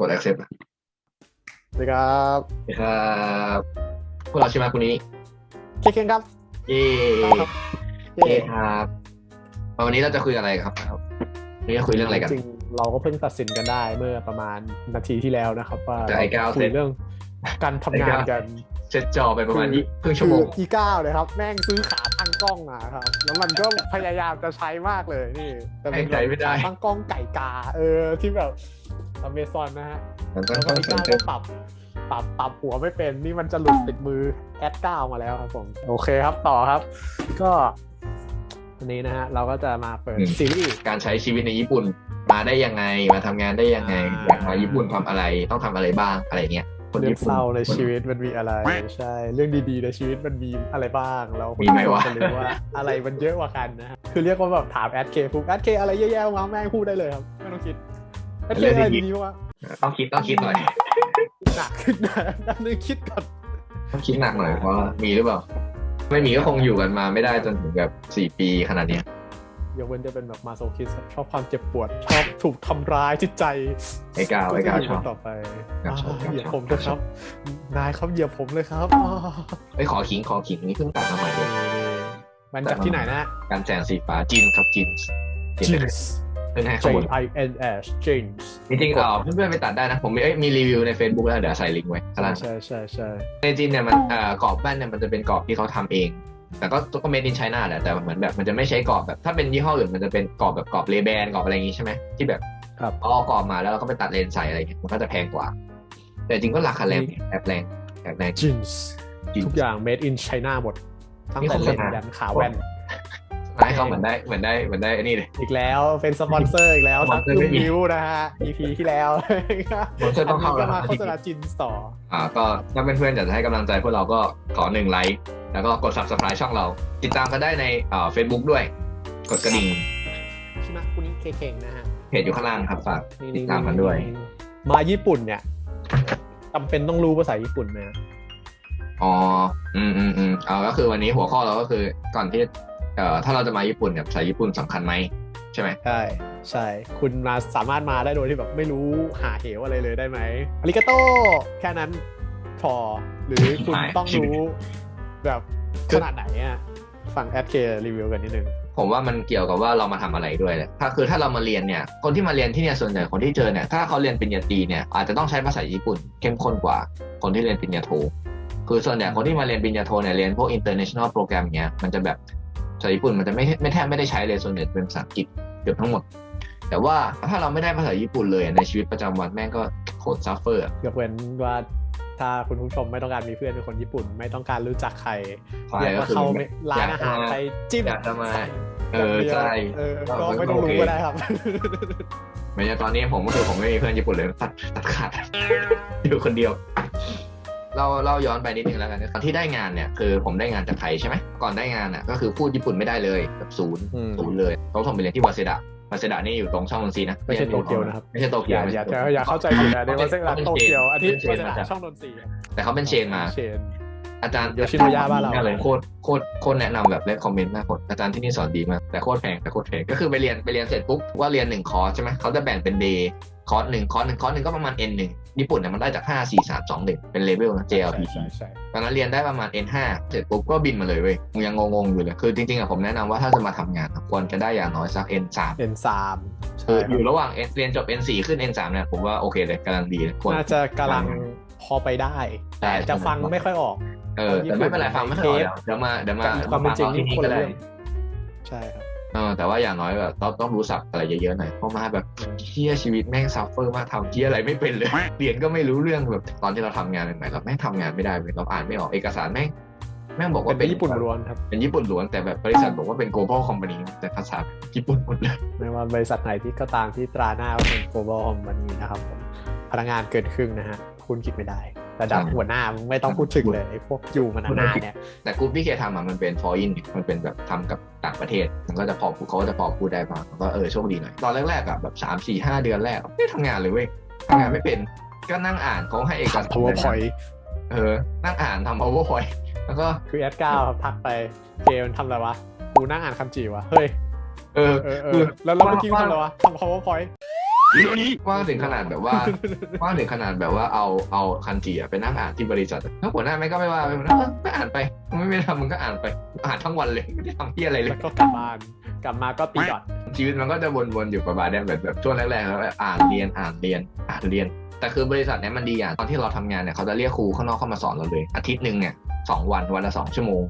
กด accept อะสวัสดีครับสวัสดีครับพวกเราชิมาคุนี้เคเคนครับเย้ครับเย้ครับวันนี้เราจะคุยอะไรครับวันนี้จะคุยเรื่องอะไรกันจริงๆเราก็เพิ่งตัดสินกันได้เมื่อประมาณนาทีที่แล้วนะครับว่าแต่ไอ้ก้าวคุเสร็ยจเรื่องการทำงานกันเซตจอไปประมาณยี่ครึ่งชั่วโมงคืออีก้าวเลยครับ แม่งซื้อขาตั้งกล้องมาครับ แล้วมันก็พยายามจะใช้มากเลยนี่แต่เป็นใช้ไม่ได้ขาตั้งกล้องไก่กา เออที่แบบ อเมซอนนะฮะมันต้อแล้งวก็ต้องอีเซก้านเซก็ปรับปรับปรับหัวไม่เป็น นี่มันจะหลุดติดมือแอดก้าวมาแล้วครับผม โอเคครับต่อครับ ก็วันนี้นะฮะ เราก็จะมาเปิดซีรีส์ การใช้ชีวิตในญี่ปุ่น มาได้ยังไง มาทำงานได้ยังไงอ่า อยากมาญี่ปุ่นทำอะไรต้องทำอะไรบ้างอะไรเงี้ยคนเรื่องญี่ปุ่น เศร้าในชีวิตมันมีอะไร ใช่ เรื่องดีๆในชีวิตมันมีอะไรบ้างแล้วมีไหมวะ จะรู้ว่าอะไรมันเยอะกว่ากันนะฮะคือเรียกว่าแบบถามแอดเคปุ๊บแอดเคอะไรแย่ๆมาแม่งพูดได้เลยครับไม่ต้องคิด แอดเคอะไรดีๆวะต้องคิดต้องคิดหน่อยหนักขึ้นนะนั่นนึงคิดก่อนต้องคิดหนักหน่อยเพราะว่ามีหรือเปล่า ไม่มีก็คงอยู่กันมาไม่ได้จนถึงแบบสี่ปีขนาดเนี้ยยกเว้นจะเป็นแบบมาโซคิสชอบความเจ็บปวด ชอบถูกทำร้ายจิตใจไอ้ก้าวไอ้ก้าวจะชยู่อบต่อไปก้าวชอบอ่าเหยียบก้าวชอบผมเลยครับนายครับเหยียบผมเลยครับอ่าไอ้ยขอขิงขอขิงนี่เพิ่งตัดมาใหม่เลยมันจากที่ไหนนะการแสงสีฟ้าจินครับจินส์ Jeans เพิ่งให้ J ข้อมูล I N S Jeans จริงๆเออเพื่อนๆไปตัดได้นะ ผมมีเอ้ยมีรีวิวใน Facebook แล้วเดี๋ยวใส่ลิงก์ไว้ข้างล่างใช่ใช่ใช่ในจีนเนี่ยมันเอ่อกรอบแป้นเนี่ยมันจะเป็นกรอบที่เขาทำเอง แต่ก็ก็เมดินไชน่าแหละแต่เหมือนแบบมันจะไม่ใช้กรอบแบบ ถ้าเป็นยี่ห้ออื่นมันจะเป็นกรอบแบบกรอบเลแบนกรอบอะไรอย่างงี้ใช่ไหมที่แบบครับเอากรอบมาแล้วเราก็ไปตัดเลนส์ใส่อะไรเงี้ยมันก็จะแพงกว่า แต่จริงก็ราคาแรงแอบแรงแอบแรง Jeans จริง ทุกอย่าง made in China หมด ตั้งนี่แต่โฆษเล่นณายันขาแว่น ให้เขาเหมือนได้เหมือนได้เหมือนได้ไอ้นี่เลย อีกแล้วเป็นสปอนเซอร์อีกแล้วสปอทันกเซอร์ลูไม่กมีนิ้วนะฮะ EP ที่แล้วสปอนเซอร์ต้องเข้าอันนี้ก็มาแล้วโฆษณาจินต่ออ่าก็ถ้าเพื่อนๆอยากจะให้กำลังใจพวกเราก็ขอหนึ่งไลค์แล้วก็กด subscribe ช่องเรา ติดตามกันได้ในเอ่อ Facebook ด้วย กดกระดิ่งชิมาคุนิเคเก่งนะฮะเพจอยู่ข้างล่างครับฝากนี่ติดตามกันด้วย มาญี่ปุ่นเนี่ยจำเป็นต้องรู้ภาษาญี่ปุ่นไหมอ๋อ อืมอืมอืมเอาก็คือวันนี้หัวข้อเราก็คือก่อนที่ เอ่อถ้าเราจะมาญี่ปุ่นเนี่ยภาษาญี่ปุ่นสำคัญไหมใช่ไหมใช่ใช่คุณมาสามารถมาได้โดยที่แบบไม่รู้หาเหวอะไรเลยได้ไหมอาริกาโตแค่นั้นพอหรือคุณต้องรู้แบบขนาดไหนอะฟังแอดเครีวิวกันนิดนึงผมว่ามันเกี่ยวกับว่าเรามาทำอะไรด้วยแหละถ้าคือถ้าเรามาเรียนเนี่ย คนที่มาเรียนที่เนี่ยส่วนใหญ่คนที่เจอเนี่ย ถ้าเขาเรียนปริญญาตรีเนี่ยอาจจะต้องใช้ภาษาญี่ปุ่นเข้มข้นกว่า คนที่เรียนปริญญาโท คือส่วนใหญ่คนที่มาเรียนปริญญาโทเนี่ยเรียนพวก international program เนี้ยมันจะแบบ ภาษาญี่ปุ่นมันจะไม่ไม่แทบไม่ได้ใช้เลยส่วนใหญ่เป็นภาษาอังกฤษเกือบทั้งหมด แต่ว่าถ้าเราไม่ได้ภาษาญี่ปุ่นเลยในชีวิตประจำวันแม่งก็โคตรซัฟเฟอร์ยกเว้นว่าถ้าคุณผู้ชมไม่ต้องการมีเพื่อนเป็นคนญี่ปุ่น ไม่ต้องการรู้จักใครใช่อยากก็มาคือเข้าร้านอาหารไปจิ้มอยากจะมาใส่เออใช่เออก็ไม่ต้องรู้ก็ได้ครับไม่ใช่ตอนนี้ผมก็คือผมไม่มีเพื่อนญี่ปุ่นเลยตัดตัดขาดอยู่คนเดียว เราเราย้อนไปนิดนึงแล้วกันตอนที่ได้งานเนี่ยคือผมได้งานจากไทยใช่ไหมก่อนได้งานอะก็คือพูดญี่ปุ่นไม่ได้เลยแบบศูนย์อืมศูนย์เลยต้องส่งไปเรียนที่วาเซดะวาเซดะนี่อยู่ตรงช่องนนทรีนะไม่ใช่โตเกียวนะครับไม่ใช่โตอเกียวย่าไม่อใช่ย่าโตเกียวอย่าเข้าใจผิดนะเดี๋ยวว่าเซ็กหลังโตเกียวอันนี้เป็นเชนเป็นมาจากช่องดนตรีแต่เขาเป็นเชนมาเชนอาจารย์โยชิโนยะบ้านเราเลยโคตรโคตรโคตรแนะนำแบบเลคคอมเมนต์มากโคตรอาจารย์ที่นี่สอนดีมากแต่โคตรแพงแต่โคตรแพงก็คือไปเรียนไปเรียนเสร็จปุ๊บว่าเรียนหนึ่งคอร์สใช่ไหมเขาจะแบ่งเป็นเดย์คอร์สหนึ่งคอร์สหนึ่งคอร์สหนึ่งก็ประมาณ N หนึ่ง ญี่ปุ่นเนี่ยมันได้จากห้าสี่สามสองหนึ่งเป็นเลเวลนะ JLPT ใช่ใช่ตอนนั้นเรียนได้ประมาณ N5 เสร็จปุ๊บก็บินมาเลยเว้ยมึงยังงงๆอยู่เลย คือจริงๆอะผมแนะนำว่าถ้าจะมาทำงานอะควรจะได้อย่างน้อยสัก N3 เอ็นสามคืออยู่ระหว่าง N เรียนจบ N4 ขึ้น N3 เนี่ยผมว่าโอเคเลยกำลังดีเลยควรน่าจะกำลังพอไปได้ใช่แต่จะฟังไม่ค่อยออก เออแต่ไม่เป็นไรฟังไม่ค่อยออกเดี๋ยวมาเดี๋ยวมากับความเป็นจริงนี่ที่นี่คนก็ละได้เรื่องใช่ครับ เออแต่ว่าอย่างน้อยแบบต้องต้องรู้ศัพท์อะไรเยอะๆหน่อยเพราะมาแบบเที่ยชีวิตแม่งซัฟเฟอร์มากทำเที่ยอะไรไม่เป็นเลยเรียนก็ไม่รู้เรื่องแบบตอนที่เราทำงานใหม่ๆเราแม่งทำงานไม่ได้เว้ยเราอ่านไม่ออกเอกสารแม่งแม่งบอกว่าเป็นญี่ปุ่นล้วนครับเป็นญี่ปุ่นล้วนแต่แบบบริษัทบอกว่าเป็น global company แต่ภาษาญี่ปุ่นหมดเลยไม่ว่าบริษัทไหนที่ก็ตามที่ตราหน้าว่าเป็น global company นะครับผมพนักงานเกินครึ่งนะฮะคุณคิดไม่ได้ ระดับหัวหน้ามึงไม่ต้องพูดถึงเลยไอ้พวกอยู่มานานๆเนี่ย แต่กลุ่มที่เคทำอะมันเป็น foreign มันเป็นแบบทำกับต่างประเทศ มันก็จะพอพูดเขาก็จะพอพูดได้บ้างก็เออโชคดีหน่อย ตอนแรกๆอะแบบสามสี่ห้าเดือนแรกอะไม่ทำงานเลยเว้ยทำงานไม่เป็นก็นั่งอ่านเขาให้เอกสาร powerpoint เออ นั่งอ่านทำ powerpoint แล้วก็คือแอดก้าครับทักไปเกมันทำอะไรวะกูนั่งอ่านคำจีวะเฮ้ยเออเออเออแล้วแล้วเมื่อกี้กูทำอะไรวะทำ powerpoint กว้างถึงขนาดแบบว่ากว้างถึงขนาดแบบว่าเอาเอาคันจีอะไปนั่งอ่านที่บริษัทอะถ้าหัวหน้าไม่ก็ไม่ว่าไปหัวหน้าเออก็อ่านไปมึงไม่ทำมึงก็อ่านไปอ่านทั้งวันเลยไม่ได้ทำที่อะไรเลแล้ยวก็กลับบ้านกลับมาก็ตีดอทชีวิตมันก็จะวนๆอยู่ประมาณเนี้ยแบบแบบช่วงแรกๆแล้วอ่านเรียนอ่านเรียนอ่านเรียน แต่คือบริษัทเนี้ยมันดีอย่างตอนที่เราทำงานเนี่ยเขาจะเรียกครูข้างนอกเข้ามาสอนเราเลย อาทิตย์หนึ่งเนี่ยสองวันวันละสองชั่วโมง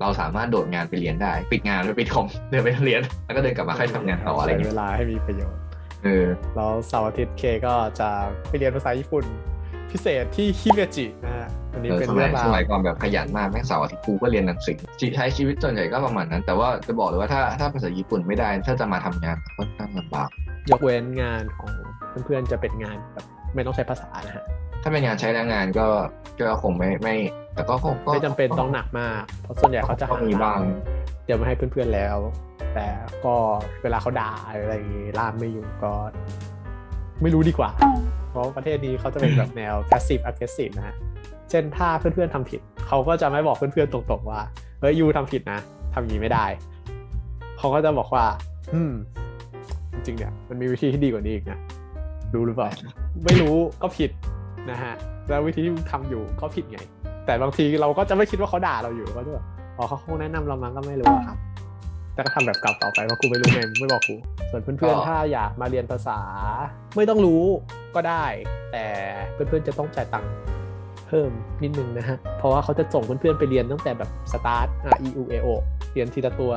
เราสามารถโดดงานไปเรียนได้ ปิดงานไปปิดคอมเดินไปเรียน แล้วก็เดินกลับมาค่อยทำงานต่ออะไรใช้เงี้เวยลาให้มีประโยชน์เออ แล้วเสาร์อาทิตย์เคก็จะไปเรียนภาษาญี่ปุ่น พิเศษที่ฮิเมจินะฮะอันนี้เออเป็นสมัเรื่ยองราสวมัยก่อนแบบขยันมากแม่งเสาร์อาทิตย์ครูก็เรียนหนังสือใช้ชีวิตส่วนใหญ่ก็ประมาณนั้น แต่ว่าจะบอกเลยว่าถ้าถ้าภาษาญี่ปุ่นไม่ได้ถ้าจะมาทำงานค่อนข้างลำบากยกเว้นงานของเพื่อนๆจะเป็นงานแบบไม่ต้องใช้ภาษานะฮะถ้าเป็นงานใช้แรงงานก็ก็คงไม่ไม่ แต่ก็คงก็ไม่จำเป็นต้องหนักมากเพราะส่วนใหญ่เขาจะก็มีบ้าง เตรียมมาให้เพื่อนๆแล้ว แต่ก็เวลาเขาด่าอะไรอย่างงี้ล่ามไม่อยู่ก็ ไม่รู้ดีกว่า เพราะประเทศนี้เขาจะเป็นแบบแนว passive aggressive นะฮะเช่นถ้าเพื่อนๆทำผิด เขาก็จะไม่บอกเพื่อนๆตรงๆว่าเฮ้ยยูทำผิดนะทำอย่างนี้ไม่ได้ เขาก็จะบอกว่า อืม จริงๆเนี่ยมันมีวิธีที่ดีกว่านี้อีกนะรู้หรือเปล่า ไม่รู้ก็ผิดนะฮะ แล้ววิธีที่ทำอยู่ก็ผิดไง แต่บางทีเราก็จะไม่คิดว่าเขาด่าเราอยู่ก็จะแบบ อ๋อเขาคงแนะนำเรามาก็ไม่รู้อะครับ แต่ก็ทำแบบเก่าต่อไปเพราะกูไม่รู้ไงมึงไม่บอกกู ส่วนเพื่อนๆถ้าอยากมาเรียนภาษา ไม่ต้องรู้ก็ได้ แต่เพื่อนๆจะต้องจ่ายตังค์เพิ่มนิดนึงนะฮะ เพราะว่าเขาจะส่งเพื่อนๆไปเรียนตั้งแต่แบบสตาร์ท R E U A O เรียนทีละตัว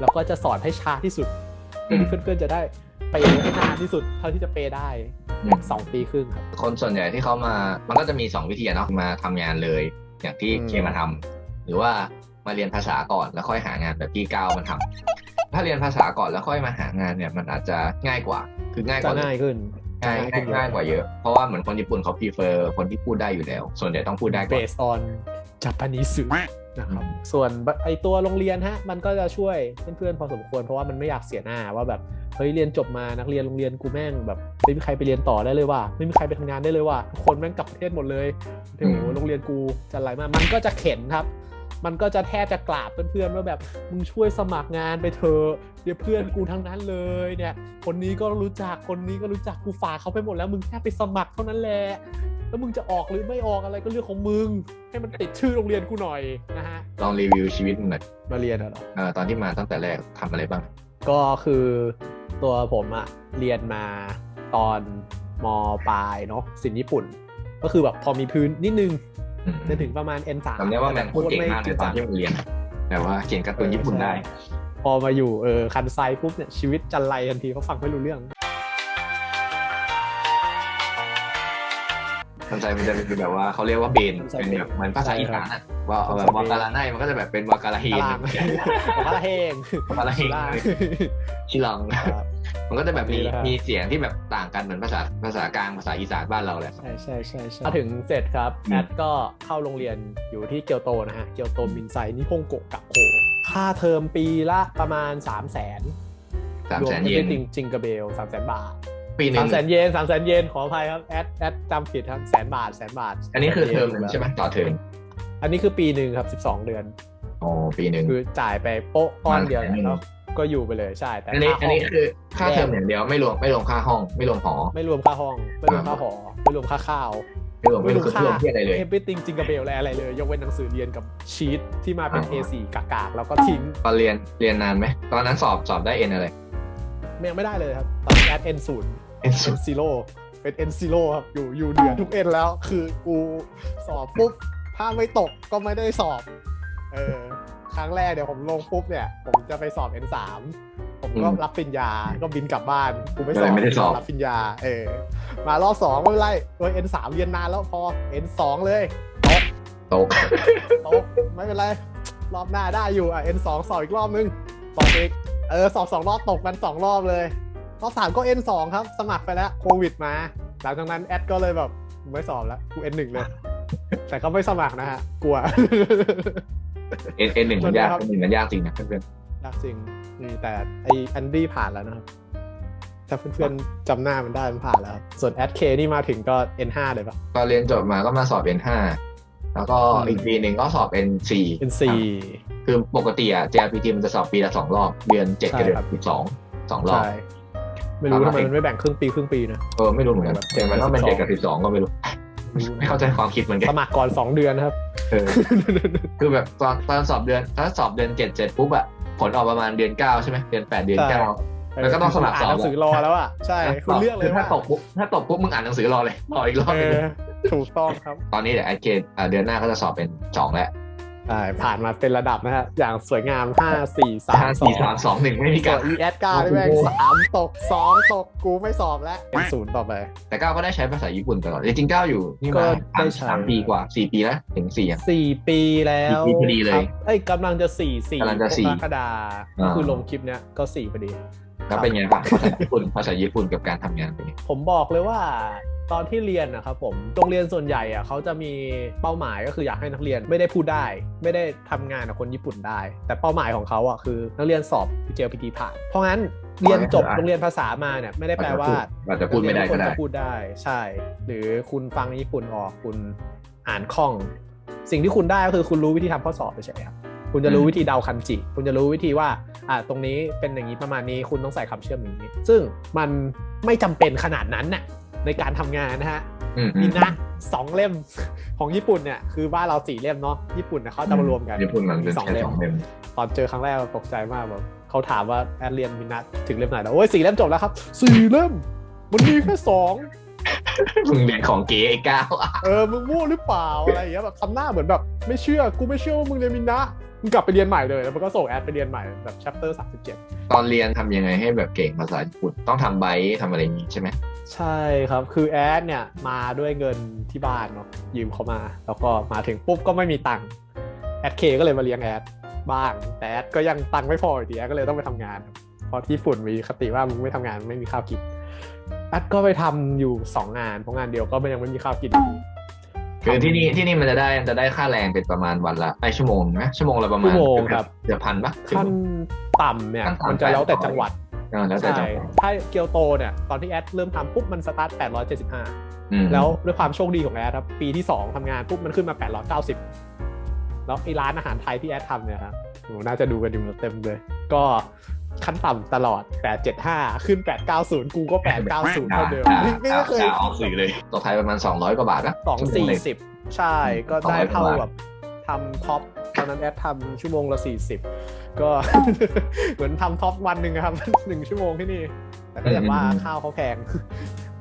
แล้วก็จะสอนให้ช้าที่สุดเพื่อที่เพื่อนๆจะได้ไปย์ให้นานที่สุดเท่าที่จะเปย์ได้อืมสองปีครึ่งครับ คนส่วนใหญ่ที่เขามา มันก็จะมีสองวิธีอะเนาะ มาทำงานเลย อย่างที่อืม เคมาทำ หรือว่า มาเรียนภาษาก่อนแล้วค่อยหางานแบบที่ก้าวมันทำถ้าเรียนภาษาก่อนแล้วค่อยมาหางานเนี่ยมันอาจจะง่ายกว่า คือง่ายกจะว่าง่ายขึ้นง่ายจะง่ายง่ายกว่าเยอะ เพราะว่าเหมือนคนญี่ปุ่นเขา prefer คนที่พูดได้อยู่แล้ว ส่วนใหญ่ต้องพูดได้ก่อน based on Japanese นะครับส่วนไอตัวโรงเรียนฮะมันก็จะช่วยเพื่อนๆพอสมควร เพราะว่ามันไม่อยากเสียหน้าว่าแบบเฮ้ยเรียนจบมานักเรียนโรงเรียนกูแม่งแบบไม่มีใครไปเรียนต่อได้เลยว่ะไม่มีใครไปทำงานได้เลยว่ะทุกคนแม่งกลับประเทศหมดเลยโอ้โหอืมโรงเรียนกูจะอะไรมากมันก็จะเข็นครับ มันก็จะแทบจะกราบเพื่อนๆว่าแบบมึงช่วยสมัครงานไปเถอะเดี๋ยวเพื่อนกูทั้งนั้นเลยเนี่ย คนนี้ก็รู้จักคนนี้ก็รู้จักกูฝากเขาไปหมดแล้วมึงแค่ไปสมัครเท่านั้นแหละแล้วมึงจะออกหรือไม่ออกอะไรก็เรื่องของมึง ให้มันติดชื่อโรงเรียนกูหน่อยนะฮะลองรีวิวชีวิตมึงหน่อยมาเรียนอะเหรอเออตอนที่มาตั้งแต่แรกทำอะไรบ้าง ก็คือตัวผมอะเรียนมาตอนมปลายเนาะศิลป์ญี่ปุ่น ก็คือแบบพอมีพื้นนิดนึงอืม จะถึงประมาณ N3 จำได้ว่าแมงพูดเก่งมากเลยตอนที่มึงเรียนแบบว่าเขียนการ์ตูนญี่ปุ่นได้ พอมาอยู่เออคันไซปุ๊บเนี่ยชีวิตจันไรทันทีเขาฟังไม่รู้เรื่องสนใจมันจะเป็นแบบว่าเขาเรียกว่าเบนใช่เป็นแบบเหมือนภาษาอีสานอะว่าเอาแบใช่บวากาลาไนมันก็จะแบบเป็นวากาลาเฮนตารางบอกว่าละเฮงวากาลาเฮนล่างชิลังครับ มันก็จะแบบมีดีแล้วครับมีเสียงที่แบบต่างกันเหมือนภาษาภาษากลางภาษาอีสานบ้านเราแหละใช่ใช่ใช่ใช่มาถึงเสร็จครับอืมแอดก็เข้าโรงเรียนอยู่ที่เกียวโตนะฮะเกียวโตมินไซนิฮงโกะกับโคค่าเทอมปีละประมาณ3 0 0 0 0นสามรวแสมนเยนจริงจิงกระเบลสามแสนบาทปีหนึ่สางมแสนเยนสามแสนเยนขออภัยครับแอดแอดจำผิดครับแสนบาทแสนบาท อันนี้คือเทอมหแสนึ่งยใช่ไหมต่อเทอมอันนี้คือปีหนึ่งครับ12เดือน อ๋อปีหนึ่งคือจ่ายไปโป๊ะก้อนเดียวมันแสนหนึ่งแล้วก็อยู่ไปเลยใช่แต่อันนี้ค่าอันห้องนี้คือค่าเทอมอย่างเดียวไม่รวมไม่รวมค่าห้อง ไม่รวมหอ ไม่รวมค่าห้อง ไม่รวมค่าหอ ไม่รวมค่าข้าวไม่รวมไม่รวมคือไม่รวมที่อะไรเลยเอฟวิติงจิงกระเบลอะไรเลย ยกเว้นหนังสือเรียนกับชีตที่มาเป็นอ๋อ A4 กากๆแล้วก็ทิ้งตอนเรียนเรียนนานไหมตอนนั้นสอบสอบได้เอ็นอะไรยังไม่ได้เลยครับตอนนี้แอด N ศูนย์เอ็นสุ N ด zero เป็น N zero ครับอยู่อยู่เหนือทุก N แล้ว คือกูสอบปุ๊บถ้าไม่ตกก็ไม่ได้สอบ เออครั้งแรกเดี๋ยวผมลงปุ๊บเนี่ย ผมจะไปสอบ N สามผมก็รับปริญญา ก็บินกลับบ้านกูไม่สอบไม่ได้สอบรับปริญญา เออ มารอบสองไม่เป็นไรเออ N สามเรียนนานแล้วพอ N สองเลยตกตกไม่เป็นไร รอบหน้าได้อยู่อะ N สองสอบอีกรอบนึงตอบอีกเออสอบสองรอบตกกันสองรอบเลยรอบสามก็ N สองครับ สมัครไปแล้วโควิดมา หลังจากนั้นแอดก็เลยแบบไม่สอบแล้วกู N หนึ่งเลย แต่เขาไม่สมัครนะฮะกลัว เอ็นเอ็นหนึ่งมันยากครับเอ็นหนึ่งมันยากจริงนะเพื่อนยากจริงนี่แต่ไอแอนดี้ผ่านแล้วนะครับ ถ้าเพื่อนๆจำหน้ามันได้มันผ่านแล้วครับส่วนแอดเคนี่มาถึงก็ N ห้าเลยปะๆตอนเรียนจบมาก็มาสอบ N5 แล้วก็อืมอีกปีหนึ่งก็สอบ N4 N สี่คือปกติอะ JRPT มันจะสอบปีละสองรอบ เดือนเจ็ดกับเดือใช่ครันบสิบสองสองรอบใช่ไม่รู้อ่าทำไมมันไม่แบ่งครึ่งปีครึ่งปีนะเออไม่รู้เหมือนกันแบบแต่มันต้องเป็นเด็กกับสิบสองก็ไม่รู้ไม่รู้นะไม่เข้าใจความคิดเหมือนกัสนมัครก่อนสองเดือนนะครับเออ คือแบบตอนตอนสอบเดือนถ้าสอบเดือนเจ็ดเจ็ดปุ๊บอะผลออกประมาณเดือนเก้าใช่ไหมเดือนแปดเดือนเก้าแล้วก็ต้องสมัครอ่านหนังสือรอแล้วอะใช่คุณเลือกเลยคือถ้าว่าตกปุ๊บถ้าตกปุ๊บมึงอ่านหนังสือรอเลยรออีกรอบเอหนึงอถูกต้องครับ ตอนนี้เดี๋ยวไอเกณเดือนหน้าก็จะสอบเป็นสองแล้ว ใช่ผ่านมาเป็นระดับนะฮะ อย่างสวยงามห้าสี่สามห้าสอสี่งสามสองหนึ่งไม่มีส่กาวนร ES เก้าได้แม่งโอ้โหสามตกสองตกกูไม่สอบแล้วเป็นศูนย์ต่อไป แต่ก้าวก็ได้ใช้ภาษาญี่ปุ่นตลอดจริงๆก้าวอยู่นี่ก็มาได้สามใช้ สามปีกว่าสี่ปีแล้วถึงสี่อะ สี่ปีแล้วสี่ปีพอดีเลยครับเอ้ยกำลังจะสี่สี่กำลังจะสี่กรกฎาอ่า คือลงคลิปเนี้ยก็สี่พอดี แล้วเป็นไงบ้างภาษาญี่ปุ่นภาษาญี่ปุ่นกับการทำงานเป็นไงผมบอกเลยว่าตอนที่เรียนนะครับผมโรงเรียนส่วนใหญ่อะเขาจะมีเป้าหมายก็คืออยากให้นักเรียนไม่ได้พูดได้ ไม่ได้ทำงานกับคนญี่ปุ่นได้ แต่เป้าหมายของเขาอะคือนักเรียนสอบเจลพีทีผ่าน เพราะงั้นเรียนจบโรงเรียนภาษามาเนี่ยไม่ได้แปลว่าอาจจะพูดไม่ได้ก็ได้นัเรียนทุคนจะพูดได้ใช่ หรือคุณฟังญี่ปุ่นออกคุณอ่านคล่อง สิ่งที่คุณได้ก็คือคุณรู้วิธีทำข้อสอบเฉยๆครับคุณจะรู้อืมวิธีเดาคันจิ คุณจะรู้วิธีว่า อ่าตรงนี้เป็นอย่างนี้ประมาณนี้คุณต้องใส่คำเชื่อมอย่างนี้ ซึ่งมันไม่จำเป็นขนาดนั้นน่ะในการทำงานนะฮะอืมอืมีมนะสองเล่มของญี่ปุ่นเนี่ยคือบ้านเราสี่เล่มเนาะญี่ปุ่นเนี่ยเขาจะมารวมกันญี่ปุ่นมันเป็นสองแค่เล่สมองเล่มตอนเจอครั้งแรกตกใจมากแบบเขาถามว่าแอดเรียนมินัทถึงเล่มไหนแล้วโอ้ยสี่เล่มจบแล้วครับสี่เล่มมันมีแค่สอง มึงเรียนของเก๋ไอ้ก้าวอะเออมึงมั่วหรือเปล่าอะไรอย่างเงี้ยแบบทำหน้าเหมือนแบบ ไม่เชื่อกูไม่เชื่อว่ามึงเรียนมินนะมึงกลับไปเรียนใหม่เลยแล้วมันก็ส่งแอดไปเรียนใหม่แบบ chapter 37 ตอนเรียนทำยังไงให้แบบเก่งภาษาญี่ปุ่นต้องทำไบท์ทำอะไรอย่างงี้ใช่ไหมใช่ครับ คือแอดเนี่ยมาด้วยเงินที่บ้านเนาะยืมเขามา แล้วก็มาถึงปุ๊บก็ไม่มีตังค์แอดเคก็เลยมาเลี้ยงแอดบ้างแต่แอดก็ยังตังค์ไม่พออยู่ดีแอดก็เลยต้องไปทำงานครับเพราะที่ญี่ปุ่นมีคติว่ามึงไม่ทำงานไม่มีข้าวกิน แอดก็ไปทำอยู่สองงานเพราะงานเดียวก็ยังไม่มีข้าวกินอยู่ดีคือที่นี่ที่นี่มันจะได้จะได้ค่าแรงเป็นประมาณวันละไอชั่วโมงนะชั่วโมงละประมาณชั่วโมงครับเกือบพันปะขั้นต่ำเนี่ยขั้นต่ำมันจะแล้วแต่800จังหวัดเออแล้วแต่ใช่จังหวัดถ้าเกียวโตเนี่ยตอนที่แอดเริ่มทำปุ๊บมันสตาร์ท875อืมแล้วด้วยความโชคดีของแอดครับปีที่2ทำงานปุ๊บมันขึ้นมา890แล้วไอ้ร้านอาหารไทยที่แอดทำเนี่ยครับหนูน่าจะดูกันอยู่เต็มเลย ก็ ขั้นต่ำตลอด 875 ขึ้น 890 กูก็ 890เท่าเดิมด่าไม่ไม่ด่าเคยด่าออกสื่อเลยตกไทยประมาณ 200 กว่าบาทนะสองสี่สิบใช่ก็ได้200เท่าบาทแบบทำท็อปตอนนั้นแอดทำชั่วโมงละสี่สิบก็เหมือนทำท็อปวันหนึ่งอะครับหนึ่งชั่วโมงที่นี่ แต่ก็อย่างว่าข้าวเขาแพง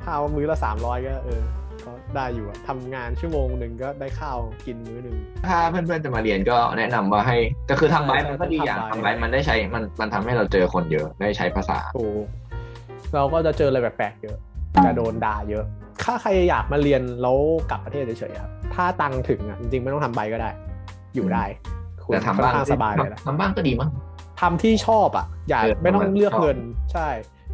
ข้าวมื้อละสามร้อยก็เออ ก็ได้อยู่อะทำงานชั่วโมงหนึ่งก็ได้ข้าวกินมื้อหนึ่งถ้าเพื่อนๆจะมาเรียนก็แนะนำว่าให้ก็คือทำไบท์มันก็ดีอย่างทำไบท์ทำไบท์มันได้ใช้มันมันทำให้เราเจอคนเยอะได้ใช้ภาษาถูกเราก็จะเจออะไรแปลกๆเยอะจะโดนด่าเยอะ ถ้าใครอยากมาเรียนแล้วกลับประเทศเฉยๆครับถ้าตังค์ถึงอะจริงๆไม่ต้องทำใบก็ได้ อยู่ได้คุณแต่ทำค่อนบ้างข้างสบายเลยนะทำบ้างก็ดีมั้งทำที่ชอบอะ อย่าเออไม่ต้องเลือกชอบเงินใช่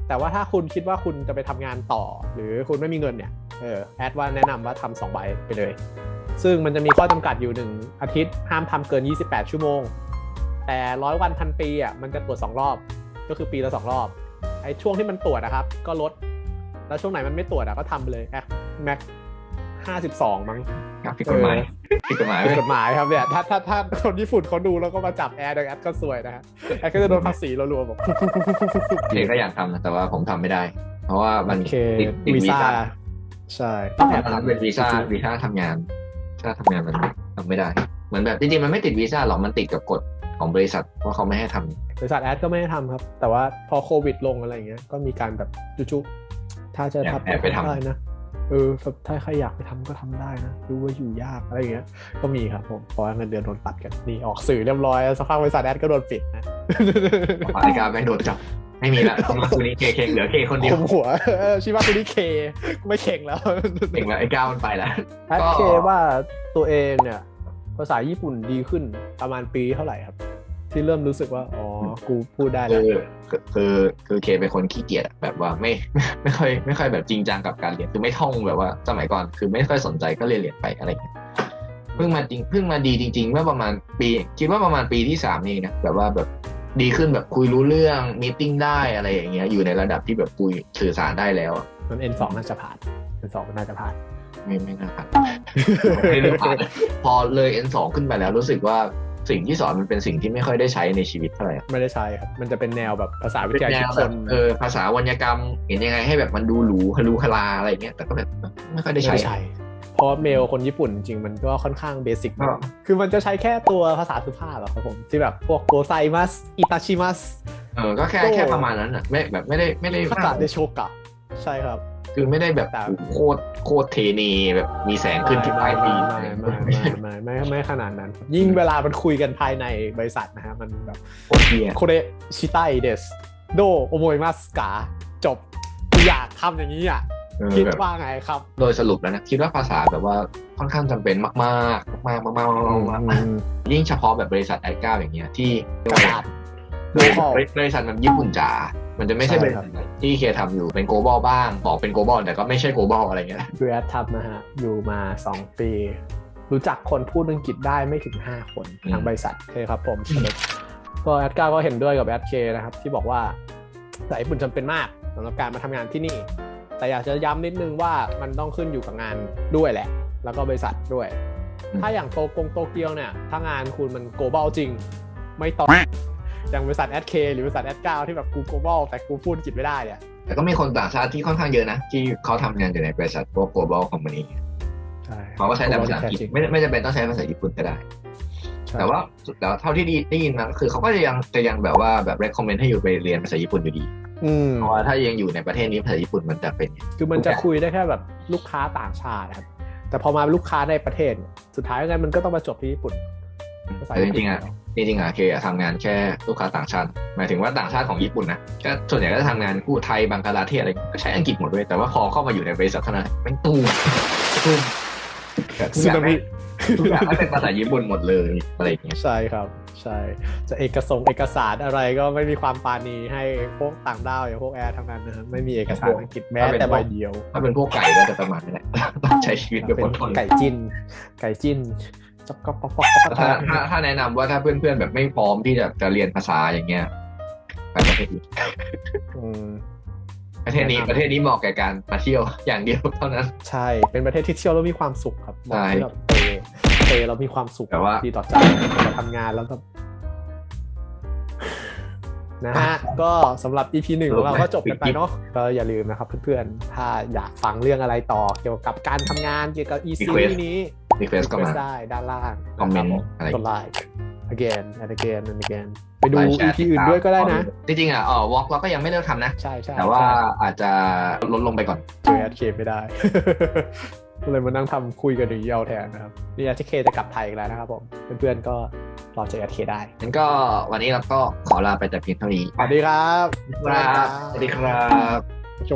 แต่ว่าถ้าคุณคิดว่าคุณจะไปทำงานต่อ หรือคุณไม่มีเงินเนี่ยเออแอดว่าแนะนำว่าทำสองใบไปเลย ซึ่งมันจะมีข้อจำกัดอยู่หนึ่งอาทิตย์ห้ามทำเกิน 28 ชั่วโมง แต่ร้อยวันพันปีอะมันจะตรวจสองรอบ ก็คือปีละสองรอบไอ้ช่วงที่มันตรวจนะครับ ก็ลด แล้วช่วงไหนมันไม่ตรวจอะก็ทำไปเลยแอคแม็ก ห้าสิบสองมั้งครับผิดกฎหมายผิดกฎหมายเป็นเว้ยกฎหมายครับเนี่ยถ้าถ้าถ้าคนญี่ปุ่นเขาดูแล้วก็มาจับแอร์ดังแอดก็สวยนะฮะแอดก็จะโดนภาษีรัวๆบอกเรียนก็อยากทำนะแต่ว่าผมทำไม่ได้ เพราะว่ามันโอเคติดติดวีวีซ่าซ่าใช่ต้ต้อองงแอแอบบทำทำเป็นวีซ่าวีซ่าทำงานถ้าทำงานมันทำไม่ได้ เหมือนแบบจริงๆมันไม่ติดวีซ่าหรอกมันติดกับกฎของบริษัทว่าเขาไม่ให้ทำบริษัทแอดก็ไม่ได้ทำครับ แต่ว่าพอโควิดลงอะไรอย่างเงี้ยก็มีการแบบจุ๊ๆถ้าจะแอบทำแอบไปทำได้นะ เออแบบถ้าใครอยากไปทำก็ทำได้นะรู้ว่าอยู่ยากอะไรอย่างเงี้ย ก็มีครับผมเพราะว่าเงินเดือนโดนตัดกันนี่ออกสื่อเรียบร้อยแล้วสักพักบริษัทแอดก็โดนปิดนะรายการแม่งโดนจับไม่มีละมาคืนนี้เคเคเหลือเคคนเดียวข่มหัวเออชิบะคุนิเคไม่เข่งแล้วเองละไอ้ก้าวมันไปแล้วแอดเคว่าตัวเองเนี่ยภาษาญี่ปุ่นดีขึ้นประมาณปีเท่าไหร่ครับ ที่เริ่มรู้สึกว่า อ๋อ กูพูดได้คืแล้วอคือคือคือเคเป็นคนขี้เกียจอะแบบว่าไม่ไม่ค่อยไม่ค่อยแบบจริงจังกับการเรียนคือไม่ท่องแบบว่าสมัยก่อนคือไม่ค่อยสนใจก็เรียนเรียนไปอะไรอย่างเงี้ยเพิ่งมาจริงเพิ่งมาดีจริง ๆ เมื่อประมาณปีคิดว่าประมาณปีที่สามนี่นะแบบว่าแบบดีขึ้นแบบคุยรู้เรื่องมีติ้งได้อะไรอย่างเงี้ยอยู่ในระดับที่แบบคุยสื่อสารได้แล้วอะมัน N2 น่าจะผ่าน N2 ก็น่าจะผ่านไม่ไม่น่าผ่านไม่ได้ผ่านพอเลย N2 ขึ้นไปแล้วรู้สึกว่า สิ่งที่สอนมันเป็นสิ่งที่ไม่ค่อยได้ใช้ในชีวิตเท่าไหร่ไม่ได้ใช้ครับมันจะเป็นแนวแบบภาษาวิทเป็นยาแนคิดวคแบบนเออภาษาวรรณกรรม เห็นยังไงให้แบบมันดูหรูฮารูฮาราอะไรเงี้ยแต่ก็แบบไม่ค่อยได้ไม่ใช้ได้ใช้เพราะว่าเมลคนญี่ปุ่นจริงๆมันก็ค่อนข้างเบสิกก็คือมันจะใช้แค่ตัวภาษาสุภาพอะครับผมที่แบบพวกโกไซมัสอิตาชิมัสเออก็แค่โต้แค่ประมาณนั้นอะไม่แบบไม่ได้ไม่ได้คาตาเดโชกะใช่ครับ คือไม่ได้แบบแต่โคตรโคตรเทนีแบบมีแสงขึ้นที่ปลายปีไม่ไม่ไม่ไม่ไม่ไม่ไม่ขนาดนั้น ยิ่งเวลามันคุยกันภายในบริษัทนะฮะมันแบบโคตรเทียโคเรชิไตเดสโดโอโมยมัสกาจบกูอยากทำอย่างนี้อะเออคิดแบบว่าไงครับ โดยสรุปแล้วนะคิดว่าภาษาแบบว่าค่อนข้างจำเป็นมากๆมากๆ มากๆมากๆมากๆยิ่งเฉพาะแบบบริษัทไอเก้าอย่างเงี้ยที่กระดาษบริษัทบริษัทมันญี่ปุ่นจ๋า มันจะไม่ใช่ใช่บริครัษับทที่เคทำอยู่เป็นโกลบอลบ้างบอกเป็นโกลบอลแต่ก็ไม่ใช่โกลบอลอะไรเงี้ยคือแอดทับนะฮะอยู่มา 2 ปี รู้จักคนพูดอังกฤษได้ไม่ถึง 5 คนอืมทางบริษัทโอเคครับผมก็แอดก้าก็เห็นด้วยกับแอดเคนะครับที่บอกว่าสายญี่ปุ่นจำเป็นมากสำหรับการมาทำงานที่นี่ แต่อยากจะย้ำนิดนึงว่ามันต้องขึ้นอยู่กับงานด้วยแหละ แล้วก็บริษัทด้วย ถ้าอย่างโตกงโตเกียวเนี่ยถ้างานคุณมันโกลบอลจริง ไม่ต้อง อย่างบริษัทแอดเคหรือบริษัทแอดก้าที่แบบกูโกลบอลแต่กูพูดอังกฤษไม่ได้เนี่ยแต่ก็มีคนต่างชาติที่ค่อนข้างเยอะนะ ที่เขาทำงานอยู่ในบริษัทพวก global company ใช่เขาก็ใช้แต่ภาษาอังกฤษไม่ไม่จำเป็นต้องใช้ภาษาญี่ปุ่นก็ได้ใช่แต่ว่าแต่ว่าเท่าที่ได้ได้ยินมาก็คือเขาก็จะยังจะยังแบบว่าแบบ recommend ให้อยู่ไปเรียนภาษาญี่ปุ่นอยู่ดีอืมเพราะว่าถ้ายังอยู่ในประเทศนี้ภาษาญี่ปุ่นมันจะเป็น คือมันจะคุยได้แค่แบบลูกค้าต่างชาตินะครับแต่พอมาลูกค้าในประเทศเนี่ยสุดท้ายยังไงมันก็ต้องมาจบที่ญี่ปุ่นภาษาแต่จญี่ปุ่นริงๆอะ จริงๆอะเคอะทำงานแค่ลูกค้าต่างชาติ หมายถึงว่าต่างชาติของญี่ปุ่นนะก็ส่วนใหญ่ก็จะทำงานกู้ไทยบังกลาเทศอะไรก็ใช้อังกฤษหมดเลยแต่ว่าพอเข้ามาอยู่ในบริษัทเท่านั้นแม่งตูมตูมแบบทุกสึอย่างนามิแม่งทุกอย่างก็เป็นภาษาญี่ปุ่นหมดเลยอะไรอย่างเงี้ยใช่ครับใช่จะเอกสงเอกสารอะไรก็ไม่มีความปราณีให้พวกต่างด้าวอย่างพวกแอร์ทำงานนะครับไม่มีเอกสารอังกฤษแม้แต่ใบเดียวถ้าเป็นพวกไก่ก็จะประมาณนี้แหละต้องใช้ชีวิตแบบเป็นคนไก่จิ้น ไก่จิ้น ถ้าถ้าถ้าแนะนำว่าถ้าเพื่อนๆแบบไม่พร้อมที่จะจะเรียนภาษาอย่างเงี้ยไปประเทศอื่นประเทศนี้ประเทศนี้เหมาะแก่การมาเที่ยวอย่างเดียวเท่านั้น ใช่ เป็นประเทศที่เที่ยวแล้วมีความสุขครับเหมาะที่แบบเตะเตะแล้วมีความสุขแต่ว่าดีต่อใจเราทำงานแล้วก็นะฮะก็สำหรับ EP หนึ่งของเราก็จบกันไปเนาะก็อย่าลืมนะครับเพื่อนๆ ถ้าอยากฟังเรื่องอะไรต่อเกี่ยวกับการทำงานเกี่ยวกับ EC นี้ รีเควสก็มา request ได้ด้านล่างคอมเมนต์นะอะไรกดไลค์ again and again and again ไปดูไลค์แชร์ EP อื่นด้วยก็ได้นะ จริงๆอะอ๋อวอล์กเราก็ยังไม่เลิกทำนะ ใช่ใช่แต่ว่าใช่อาจจะลดลงไปก่อนเจอแอดเคไม่ได้ก็เลยมานั่งทำคุยกันอย่างเดียวแทนนะครับนี่แอดเคจะกลับไทยอีกแล้วนะครับผม เพื่อนๆก็รอเจอแอดเคได้งั้นก็วันนี้เราก็ขอลาไปแต่เพียงเท่านี้ สวัสดีครับครับสวัสดีครับ โจ